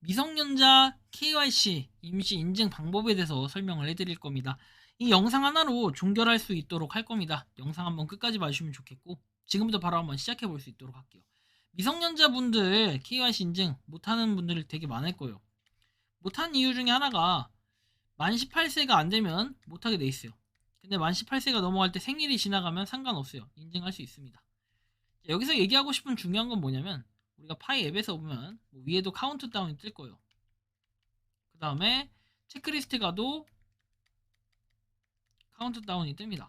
미성년자 KYC 임시 인증 방법에 대해서 설명을 해드릴 겁니다. 이 영상 하나로 종결할 수 있도록 할 겁니다. 영상 한번 끝까지 봐주시면 좋겠고 지금부터 바로 한번 시작해 볼 수 있도록 할게요. 미성년자분들 KYC 인증 못하는 분들 되게 많을 거예요. 못한 이유 중에 하나가 만 18세가 안 되면 못하게 돼 있어요. 근데 만 18세가 넘어갈 때 생일이 지나가면 상관없어요. 인증할 수 있습니다. 여기서 얘기하고 싶은 중요한 건 뭐냐면 우리가 파이 앱에서 보면 뭐 위에도 카운트다운이 뜰 거예요. 그 다음에 체크리스트 가도 카운트다운이 뜹니다.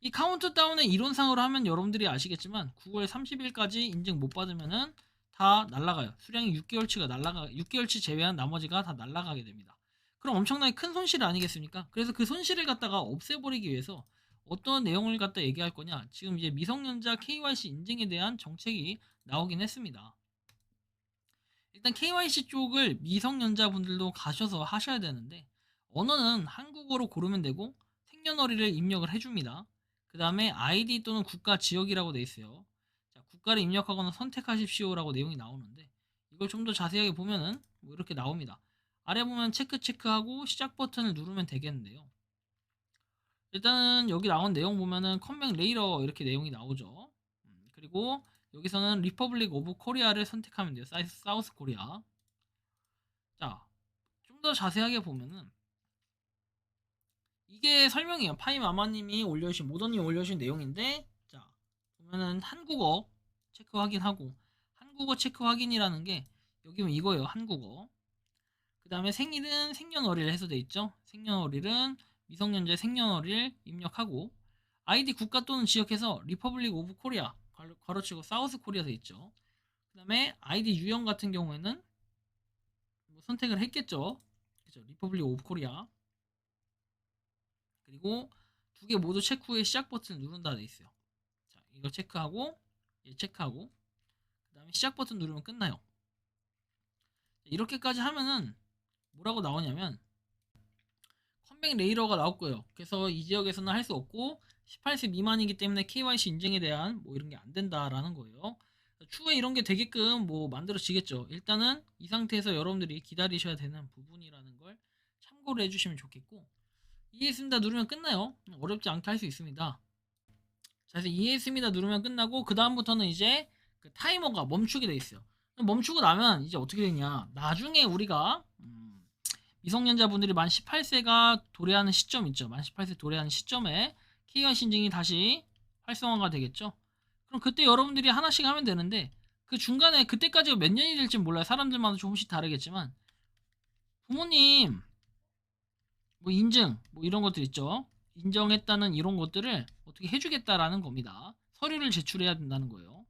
이 카운트다운의 이론상으로 하면 여러분들이 아시겠지만 9월 30일까지 인증 못 받으면은 다 날라가요. 수량이 6개월치가 날라가 6개월치 제외한 나머지가 다 날라가게 됩니다. 그럼 엄청나게 큰 손실 아니겠습니까? 그래서 그 손실을 갖다가 없애버리기 위해서 어떤 내용을 갖다 얘기할 거냐? 지금 이제 미성년자 KYC 인증에 대한 정책이 나오긴 했습니다. 일단 KYC 쪽을 미성년자분들도 가셔서 하셔야 되는데 언어는 한국어로 고르면 되고 생년월일을 입력을 해줍니다. 그 다음에 아이디 또는 국가 지역이라고 돼 있어요. 자, 국가를 입력하거나 선택하십시오라고 내용이 나오는데 이걸 좀 더 자세하게 보면은 뭐 이렇게 나옵니다. 아래 보면 체크 체크하고 시작 버튼을 누르면 되겠는데요. 일단은 여기 나온 내용 보면은 컴백 레이러 이렇게 내용이 나오죠. 음, 그리고 여기서는 리퍼블릭 오브 코리아를 선택하면 돼요. 사우스 코리아. 자, 좀 더 자세하게 보면은 이게 설명이에요. 파이 마마님이 올려주신 모더님 올려주신 내용인데, 자 보면은 한국어 체크 확인하고 한국어 체크 확인이라는 게 여기 보면 이거예요. 한국어. 그 다음에 생일은 생년월일 해서 돼 있죠. 생년월일은 미성년자의 생년월일 입력하고 아이디 국가 또는 지역에서 리퍼블릭 오브 코리아 괄호치고 사우스 코리아 돼 있죠. 그 다음에 아이디 유형 같은 경우에는 뭐 선택을 했겠죠. 그죠? 리퍼블릭 오브 코리아. 그리고 두 개 모두 체크 후에 시작 버튼을 누른다 돼 있어요. 자, 이거 체크하고 얘 체크하고 그 다음에 시작 버튼 누르면 끝나요. 이렇게까지 하면은 뭐라고 나오냐면 컴백 레이러가 나올 거예요. 그래서 이 지역에서는 할 수 없고 18세 미만이기 때문에 KYC 인증에 대한 뭐 이런 게 안 된다라는 거예요. 추후에 이런 게 되게끔 뭐 만들어지겠죠. 일단은 이 상태에서 여러분들이 기다리셔야 되는 부분이라는 걸 참고를 해주시면 좋겠고 이해했습니다 누르면 끝나요. 어렵지 않게 할 수 있습니다. 자, 그래서 이해했습니다 누르면 끝나고 그 다음부터는 이제 그 타이머가 멈추게 돼 있어요. 멈추고 나면 이제 어떻게 되냐? 나중에 우리가 음, 미성년자분들이 만 18세가 도래하는 시점 있죠. 만 18세 도래하는 시점에 KYC 인증이 다시 활성화가 되겠죠. 그럼 그때 여러분들이 하나씩 하면 되는데 그 중간에 그때까지가 몇 년이 될지 몰라요. 사람들마다 조금씩 다르겠지만 부모님 뭐 인증 뭐 이런 것들 있죠. 인정했다는 이런 것들을 어떻게 해주겠다라는 겁니다. 서류를 제출해야 된다는 거예요.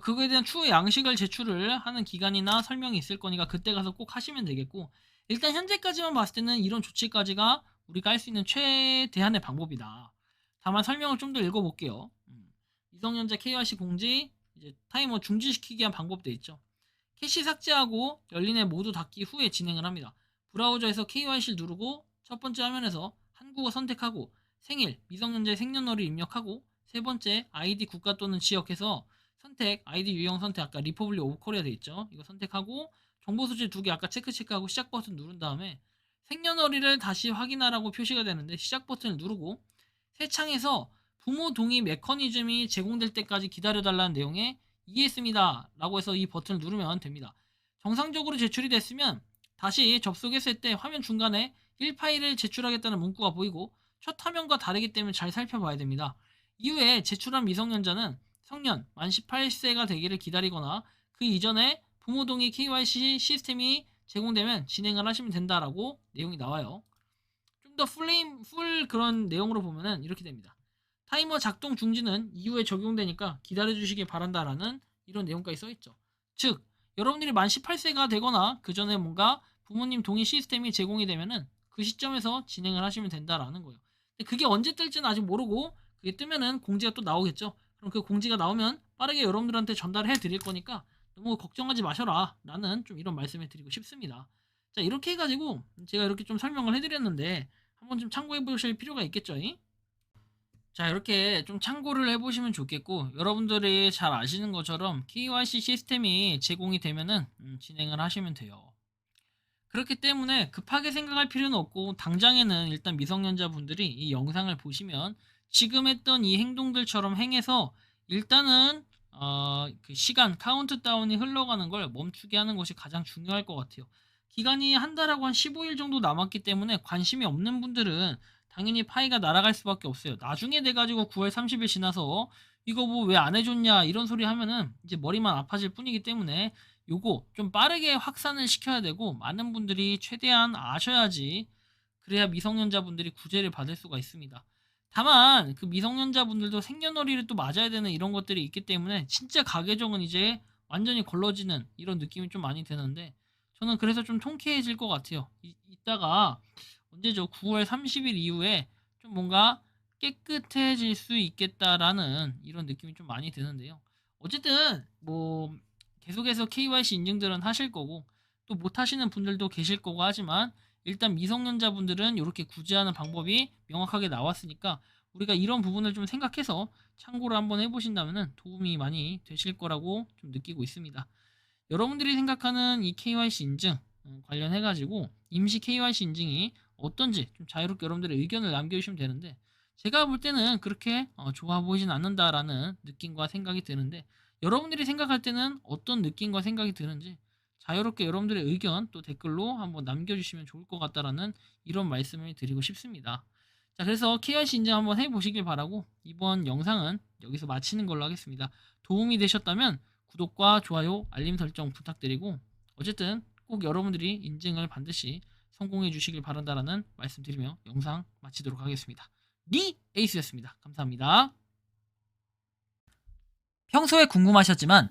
그거에 대한 추후 양식을 제출을 하는 기간이나 설명이 있을 거니까 그때 가서 꼭 하시면 되겠고 일단 현재까지만 봤을 때는 이런 조치까지가 우리가 할 수 있는 최대한의 방법이다. 다만 설명을 좀 더 읽어볼게요. 음, 미성년자 KYC 공지 이제 타이머 중지시키기 위한 방법도 있죠. 캐시 삭제하고 열린 앱 모두 닫기 후에 진행을 합니다. 브라우저에서 KYC를 누르고 첫 번째 화면에서 한국어 선택하고 생일, 미성년자의 생년월일 입력하고 세 번째 아이디 국가 또는 지역에서 선택, 아이디 유형 선택 아까 리퍼블릭 오브 코리아 돼 있죠. 이거 선택하고 정보 수집 두 개 아까 체크 체크하고 시작 버튼 누른 다음에 생년월일을 다시 확인하라고 표시가 되는데 시작 버튼을 누르고 새 창에서 부모 동의 메커니즘이 제공될 때까지 기다려달라는 내용에 이해했습니다 라고 해서 이 버튼을 누르면 됩니다. 정상적으로 제출이 됐으면 다시 접속했을 때 화면 중간에 1파일을 제출하겠다는 문구가 보이고 첫 화면과 다르기 때문에 잘 살펴봐야 됩니다. 이후에 제출한 미성년자는 성년 만 18세가 되기를 기다리거나 그 이전에 부모 동의 KYC 시스템이 제공되면 진행을 하시면 된다라고 내용이 나와요. 좀 더 풀레임 풀 그런 내용으로 보면은 이렇게 됩니다. 타이머 작동 중지는 이후에 적용되니까 기다려 주시기 바란다라는 이런 내용까지 써 있죠. 즉 여러분들이 만 18세가 되거나 그 전에 뭔가 부모님 동의 시스템이 제공이 되면은 그 시점에서 진행을 하시면 된다라는 거예요. 근데 그게 언제 뜰지는 아직 모르고 그게 뜨면은 공지가 또 나오겠죠. 그럼 그 공지가 나오면 빠르게 여러분들한테 전달해 드릴 거니까 너무 걱정하지 마셔라 라는 좀 이런 말씀을 드리고 싶습니다. 자 이렇게 해가지고 제가 이렇게 좀 설명을 해드렸는데 한번 좀 참고해 보실 필요가 있겠죠. 잉? 자 이렇게 좀 참고를 해보시면 좋겠고 여러분들이 잘 아시는 것처럼 KYC 시스템이 제공이 되면은 음, 진행을 하시면 돼요. 그렇기 때문에 급하게 생각할 필요는 없고 당장에는 일단 미성년자분들이 이 영상을 보시면 지금 했던 이 행동들처럼 행해서 일단은 어, 그 시간 카운트다운이 흘러가는 걸 멈추게 하는 것이 가장 중요할 것 같아요. 기간이 한 달하고 한 15일 정도 남았기 때문에 관심이 없는 분들은 당연히 파이가 날아갈 수밖에 없어요. 나중에 돼가지고 9월 30일 지나서 이거 뭐 왜 안 해줬냐 이런 소리 하면은 이제 머리만 아파질 뿐이기 때문에 요거 좀 빠르게 확산을 시켜야 되고 많은 분들이 최대한 아셔야지 그래야 미성년자분들이 구제를 받을 수가 있습니다. 다만 그 미성년자분들도 생년월일을 또 맞아야 되는 이런 것들이 있기 때문에 진짜 가계정은 이제 완전히 걸러지는 이런 느낌이 좀 많이 드는데 저는 그래서 좀 통쾌해질 것 같아요. 이, 이따가 언제죠? 9월 30일 이후에 좀 뭔가 깨끗해질 수 있겠다라는 이런 느낌이 좀 많이 드는데요. 어쨌든 뭐 계속해서 KYC 인증들은 하실 거고 또 못 하시는 분들도 계실 거고 하지만 일단 미성년자분들은 이렇게 구제하는 방법이 명확하게 나왔으니까 우리가 이런 부분을 좀 생각해서 참고를 한번 해보신다면 도움이 많이 되실 거라고 좀 느끼고 있습니다. 여러분들이 생각하는 이 KYC 인증 음, 관련해가지고 임시 KYC 인증이 어떤지 좀 자유롭게 여러분들의 의견을 남겨주시면 되는데 제가 볼 때는 그렇게 어, 좋아 보이진 않는다라는 느낌과 생각이 드는데 여러분들이 생각할 때는 어떤 느낌과 생각이 드는지 자유롭게 여러분들의 의견 또 댓글로 한번 남겨주시면 좋을 것 같다라는 이런 말씀을 드리고 싶습니다. 자 그래서 KYC 인증 한번 해보시길 바라고 이번 영상은 여기서 마치는 걸로 하겠습니다. 도움이 되셨다면 구독과 좋아요, 알림 설정 부탁드리고 어쨌든 꼭 여러분들이 인증을 반드시 성공해 주시길 바란다라는 말씀드리며 영상 마치도록 하겠습니다. 니 에이스였습니다. 감사합니다. 평소에 궁금하셨지만